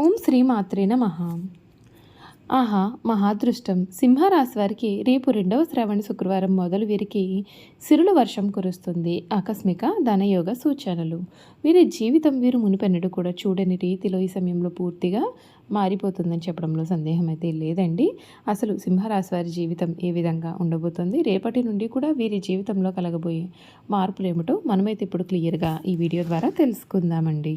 ఓం శ్రీమాత్రే నమ. ఆహా మహాదృష్టం. సింహరాశి వారికి రేపు రెండవ శ్రావణ శుక్రవారం మొదలు వీరికి సిరుల వర్షం కురుస్తుంది. ఆకస్మిక ధనయోగ సూచనలు. వీరి జీవితం వీరు మునిపెన్నడు కూడా చూడని రీతిలో ఈ సమయంలో పూర్తిగా మారిపోతుందని చెప్పడంలో సందేహం అయితే లేదండి. అసలు సింహరాశి వారి జీవితం ఏ విధంగా ఉండబోతుంది? రేపటి నుండి కూడా వీరి జీవితంలో కలగబోయే మార్పులు ఏమిటో మనమైతే ఇప్పుడు క్లియర్గా ఈ వీడియో ద్వారా తెలుసుకుందామండి.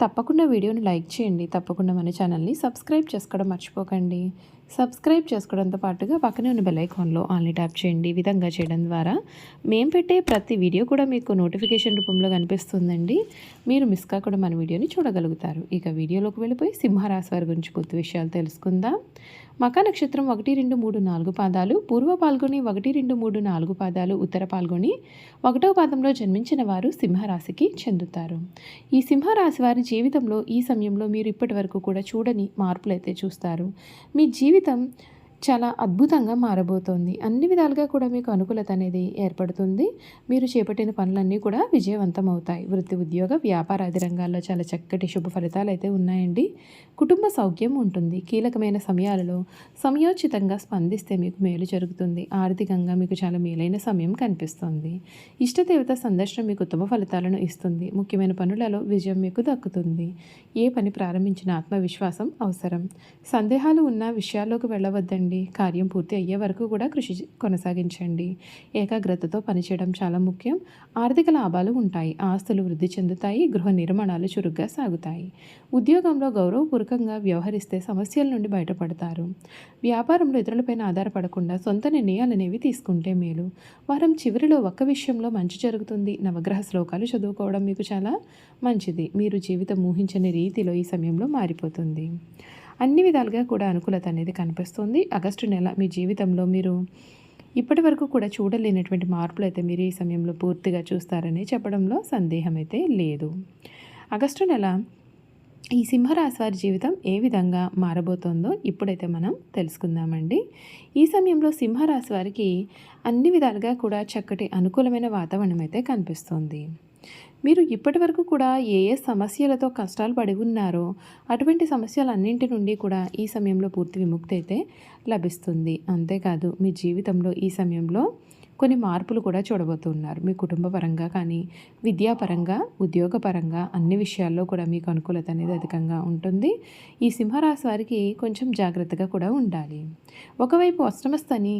తప్పకుండా వీడియోని లైక్ చేయండి. తప్పకుండా మన ఛానల్ని సబ్స్క్రైబ్ చేసుకోవడం మర్చిపోకండి. సబ్స్క్రైబ్ చేసుకోవడంతో పాటుగా పక్కనే ఉన్న బెల్ ఐకాన్లో ఆన్లీ ట్యాప్ చేయండి. ఈ విధంగా చేయడం ద్వారా మేము పెట్టే ప్రతి వీడియో కూడా మీకు నోటిఫికేషన్ రూపంలో కనిపిస్తుందండి. మీరు మిస్ కాకుండా మన వీడియోని చూడగలుగుతారు. ఇక వీడియోలోకి వెళ్ళిపోయి సింహరాశి వారి గురించి పూర్తి విషయాలు తెలుసుకుందాం. మక నక్షత్రం ఒకటి రెండు మూడు నాలుగు పాదాలు పూర్వ పాల్గొని ఒకటి రెండు మూడు నాలుగు పాదాలు ఉత్తర పాల్గొని ఒకటో పాదంలో జన్మించిన వారు సింహరాశికి చెందుతారు. ఈ సింహరాశి వారి జీవితంలో ఈ సమయంలో మీరు ఇప్పటి వరకు కూడా చూడని మార్పులు అయితే చూస్తారు. మీ జీవితం చాలా అద్భుతంగా మారబోతోంది. అన్ని విధాలుగా కూడా మీకు అనుకూలత అనేది ఏర్పడుతుంది. మీరు చేపట్టిన పనులన్నీ కూడా విజయవంతం అవుతాయి. వృత్తి ఉద్యోగ వ్యాపారాది రంగాల్లో చాలా చక్కటి శుభ ఫలితాలు అయితే ఉన్నాయండి. కుటుంబ సౌఖ్యం ఉంటుంది. కీలకమైన సమయాలలో సమయోచితంగా స్పందిస్తే మీకు మేలు జరుగుతుంది. ఆర్థికంగా మీకు చాలా మేలైన సమయం కనిపిస్తుంది. ఇష్టదేవత సందర్శనం మీకు ఉత్తమ ఫలితాలను ఇస్తుంది. ముఖ్యమైన పనులలో విజయం మీకు దక్కుతుంది. ఏ పని ప్రారంభించిన ఆత్మవిశ్వాసం అవసరం. సందేహాలు ఉన్న విషయాల్లోకి వెళ్ళవద్దండి. కార్యం పూర్తి అయ్యే వరకు కూడా కృషి కొనసాగించండి. ఏకాగ్రతతో పనిచేయడం చాలా ముఖ్యం. ఆర్థిక లాభాలు ఉంటాయి. ఆస్తులు వృద్ధి చెందుతాయి. గృహ నిర్మాణాలు చురుగ్గా సాగుతాయి. ఉద్యోగంలో గౌరవపూర్వకంగా వ్యవహరిస్తే సమస్యల నుండి బయటపడతారు. వ్యాపారంలో ఇతరులపైన ఆధారపడకుండా సొంత నిర్ణయాలనేవి తీసుకుంటే మేలు. వారం చివరిలో ఒక్క విషయంలో మంచి జరుగుతుంది. నవగ్రహ శ్లోకాలు చదువుకోవడం మీకు చాలా మంచిది. మీరు జీవితం ఊహించని రీతిలో ఈ సమయంలో మారిపోతుంది. అన్ని విధాలుగా కూడా అనుకూలత అనేది కనిపిస్తుంది. ఆగస్టు నెల మీ జీవితంలో మీరు ఇప్పటి వరకు కూడా చూడలేనటువంటి మార్పులు అయితే మీరు ఈ సమయంలో పూర్తిగా చూస్తారని చెప్పడంలో సందేహం అయితే లేదు. ఆగస్టు నెల ఈ సింహరాశి వారి జీవితం ఏ విధంగా మారబోతోందో ఇప్పుడైతే మనం తెలుసుకుందామండి. ఈ సమయంలో సింహరాశి వారికి అన్ని విధాలుగా కూడా చక్కటి అనుకూలమైన వాతావరణం అయితే కనిపిస్తుంది. మీరు ఇప్పటి వరకు కూడా ఏ ఏ సమస్యలతో కష్టాలు పడి ఉన్నారో అటువంటి సమస్యలన్నింటి నుండి కూడా ఈ సమయంలో పూర్తి విముక్తి అయితే లభిస్తుంది. అంతేకాదు మీ జీవితంలో ఈ సమయంలో కొన్ని మార్పులు కూడా చూడబోతున్నారు. మీ కుటుంబ పరంగా కానీ విద్యాపరంగా ఉద్యోగపరంగా అన్ని విషయాల్లో కూడా మీకు అనుకూలత అనేది అధికంగా ఉంటుంది. ఈ సింహరాశి వారికి కొంచెం జాగ్రత్తగా కూడా ఉండాలి. ఒకవైపు అష్టమస్థని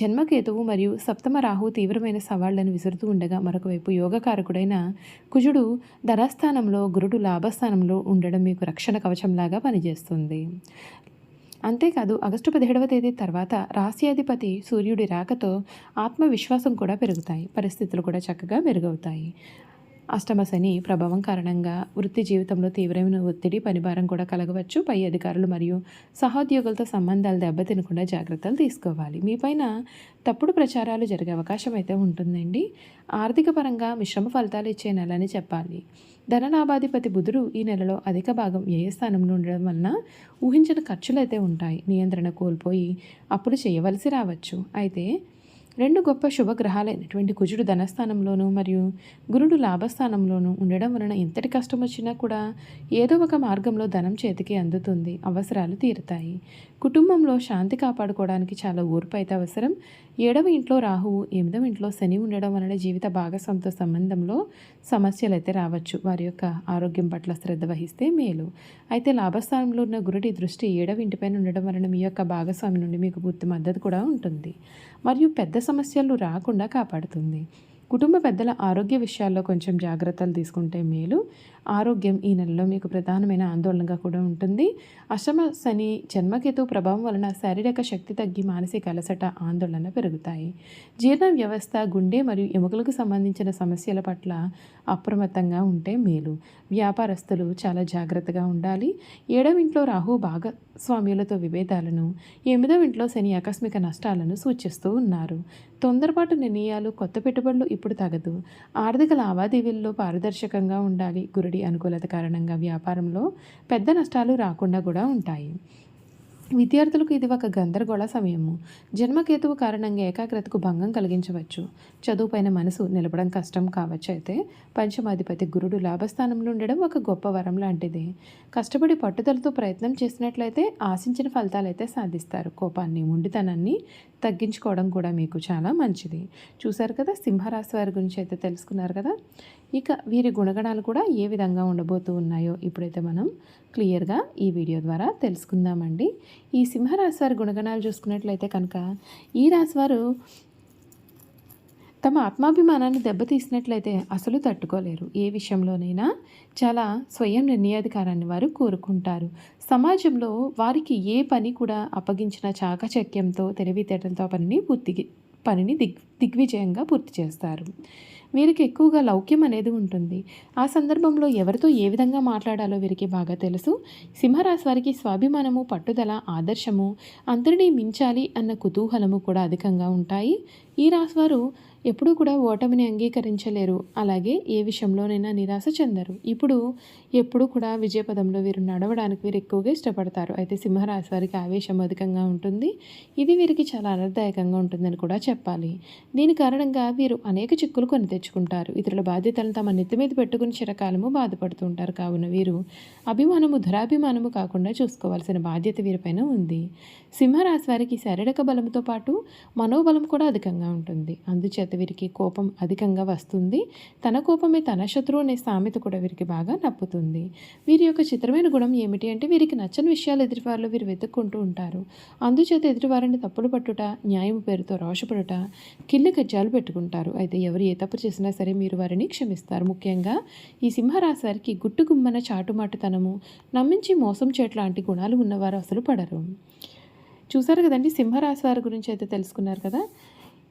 జన్మకేతువు మరియు సప్తమ రాహు తీవ్రమైన సవాళ్ళను విసురుతూ ఉండగా మరొకవైపు యోగకారకుడైన కుజుడు ధనస్థానంలో గురుడు లాభస్థానంలో ఉండడం మీకు రక్షణ కవచంలాగా పనిచేస్తుంది. అంతేకాదు ఆగస్టు పదిహేడవ తేదీ తర్వాత రాశ్యాధిపతి సూర్యుడి రాకతో ఆత్మవిశ్వాసం కూడా పెరుగుతాయి. పరిస్థితులు కూడా చక్కగా మెరుగవుతాయి. అష్టమ శని ప్రభావం కారణంగా వృత్తి జీవితంలో తీవ్రమైన ఒత్తిడి పనిభారం కూడా కలగవచ్చు. పై అధికారులు మరియు సహోద్యోగులతో సంబంధాలు దెబ్బతినకుండా జాగ్రత్తలు తీసుకోవాలి. మీపైన తప్పుడు ప్రచారాలు జరిగే అవకాశం అయితే ఉంటుందండి. ఆర్థిక పరంగా మిశ్రమ ఫలితాలు ఇచ్చే నెల అని చెప్పాలి. ధనలాభాధిపతి బుధుడు ఈ నెలలో అధిక భాగం ఏ స్థానంలో ఉండడం వలన ఊహించిన ఖర్చులు అయితే ఉంటాయి. నియంత్రణ కోల్పోయి అప్పులు చేయవలసి రావచ్చు. అయితే రెండు గొప్ప శుభగ్రహాలైనటువంటి కుజుడు ధనస్థానంలోనూ మరియు గురుడు లాభస్థానంలోనూ ఉండడం వలన ఎంతటి కష్టం వచ్చినా కూడా ఏదో ఒక మార్గంలో ధనం చేతికి అందుతుంది అవసరాలు తీరుతాయి. కుటుంబంలో శాంతి కాపాడుకోవడానికి చాలా ఓర్పు అయితే అవసరం. ఏడవ ఇంట్లో రాహువు ఎనిమిదవ ఇంట్లో శని ఉండడం వలన జీవిత భాగస్వామితో సంబంధంలో సమస్యలు అయితే రావచ్చు. వారి యొక్క ఆరోగ్యం పట్ల శ్రద్ధ వహిస్తే మేలు. అయితే లాభస్థానంలో ఉన్న గురుడి దృష్టి ఏడవ ఇంటిపైన ఉండడం వలన మీ యొక్క భాగస్వామి నుండి మీకు పూర్తి మద్దతు కూడా ఉంటుంది. మరియు పెద్ద సమస్యలు రాకుండా కాపాడుతుంది. కుటుంబ పెద్దల ఆరోగ్య విషయాల్లో కొంచెం జాగ్రత్తలు తీసుకుంటే మేలు. ఆరోగ్యం ఈ నెలలో మీకు ప్రధానమైన ఆందోళనగా కూడా ఉంటుంది. అష్టమ శని జన్మకేతు ప్రభావం వలన శారీరక శక్తి తగ్గి మానసిక అలసట ఆందోళన పెరుగుతాయి. జీర్ణ వ్యవస్థ గుండె మరియు ఎముకలకు సంబంధించిన సమస్యల పట్ల అప్రమత్తంగా ఉంటే మేలు. వ్యాపారస్తులు చాలా జాగ్రత్తగా ఉండాలి. ఏడవ ఇంట్లో రాహు భాగస్వామ్యులతో విభేదాలను ఎనిమిదవ ఇంట్లో శని ఆకస్మిక నష్టాలను సూచిస్తూ ఉన్నారు. తొందరపాటు నిర్ణయాలు కొత్త పెట్టుబడులు ఇప్పుడు తగదు. ఆర్థిక లావాదేవీల్లో పారదర్శకంగా ఉండాలి. గురుడి అనుకూలత కారణంగా వ్యాపారంలో పెద్ద నష్టాలు రాకుండా కూడా ఉంటాయి. విద్యార్థులకు ఇది ఒక గందరగోళ సమయము. జన్మకేతువు కారణంగా ఏకాగ్రతకు భంగం కలిగించవచ్చు. చదువుపైన మనసు నిలపడం కష్టం కావచ్చు అయితే పంచమాధిపతి గురుడు లాభస్థానంలో ఉండడం ఒక గొప్ప వరం లాంటిది. కష్టపడి పట్టుదలతో ప్రయత్నం చేసినట్లయితే ఆశించిన ఫలితాలైతే సాధిస్తారు. కోపాన్ని ఉండితనాన్ని తగ్గించుకోవడం కూడా మీకు చాలా మంచిది. చూశారు కదా సింహరాశి వారి గురించి అయితే తెలుసుకున్నారు కదా? ఇక వీరి గుణగణాలు కూడా ఏ విధంగా ఉండబోతూ ఉన్నాయో ఇప్పుడైతే మనం క్లియర్గా ఈ వీడియో ద్వారా తెలుసుకుందామండి. ఈ సింహరాశి వారి గుణగణాలు చూసుకున్నట్లయితే కనుక ఈ రాశి వారు తమ ఆత్మాభిమానాన్ని దెబ్బతీసినట్లయితే అసలు తట్టుకోలేరు. ఏ విషయంలోనైనా చాలా స్వయం నిర్ణయాధికారాన్ని వారు కోరుకుంటారు. సమాజంలో వారికి ఏ పని కూడా అప్పగించిన చాకచక్యంతో తెలివితేటలతో పనిని పూర్తి పనిని దిగ్ దిగ్విజయంగా పూర్తి చేస్తారు. వీరికి ఎక్కువగా లౌక్యం అనేది ఉంటుంది. ఆ సందర్భంలో ఎవరితో ఏ విధంగా మాట్లాడాలో వీరికి బాగా తెలుసు. సింహరాశి వారికి స్వాభిమానము పట్టుదల ఆదర్శము అందరినీ మించాలి అన్న కుతూహలము కూడా అధికంగా ఉంటాయి. ఈ రాశివారు ఎప్పుడూ కూడా ఓటమిని అంగీకరించలేరు. అలాగే ఏ విషయంలోనైనా నిరాశ చెందరు. ఇప్పుడు ఎప్పుడూ కూడా విజయపదంలో వీరు నడవడానికి వీరు ఎక్కువగా ఇష్టపడతారు. అయితే సింహరాశి వారికి ఆవేశం అధికంగా ఉంటుంది. ఇది వీరికి చాలా అనర్థదాయకంగా ఉంటుందని కూడా చెప్పాలి. దీని కారణంగా వీరు అనేక చిక్కులు కొని తెచ్చుకుంటారు. ఇతరుల బాధ్యతలను తమ నెత్తి మీద పెట్టుకుని చిరకాలము బాధపడుతూ ఉంటారు. కావున వీరు అభిమానము ధరాభిమానము కాకుండా చూసుకోవాల్సిన బాధ్యత వీరిపైన ఉంది. సింహరాశి వారికి శారీరక బలంతో పాటు మనోబలం కూడా అధికంగా ఉంటుంది. అందుచేత వీరికి కోపం అధికంగా వస్తుంది. తన కోపమే తన శత్రువు అనే సామెత కూడా వీరికి బాగా నప్పుతుంది. వీరి యొక్క చిత్రమైన గుణం ఏమిటి అంటే వీరికి నచ్చని విషయాలు ఎదుటివారిలో వీరు వెతుక్కుంటూ ఉంటారు. అందుచేత ఎదుటివారిని తప్పులు పట్టుట న్యాయం పేరుతో రోషపడుట కిల్లి కజ్జాలు పెట్టుకుంటారు. అయితే ఎవరు ఏ తప్పు చేసినా సరే మీరు వారిని క్షమిస్తారు. ముఖ్యంగా ఈ సింహరాశి వారికి గుట్టుగుమ్మన చాటుమాటుతనము నమ్మించి మోసం చేయట్లాంటి గుణాలు ఉన్నవారు అసలు పడరు. చూసారు కదండి సింహరాశి వారి గురించి అయితే తెలుసుకున్నారు కదా?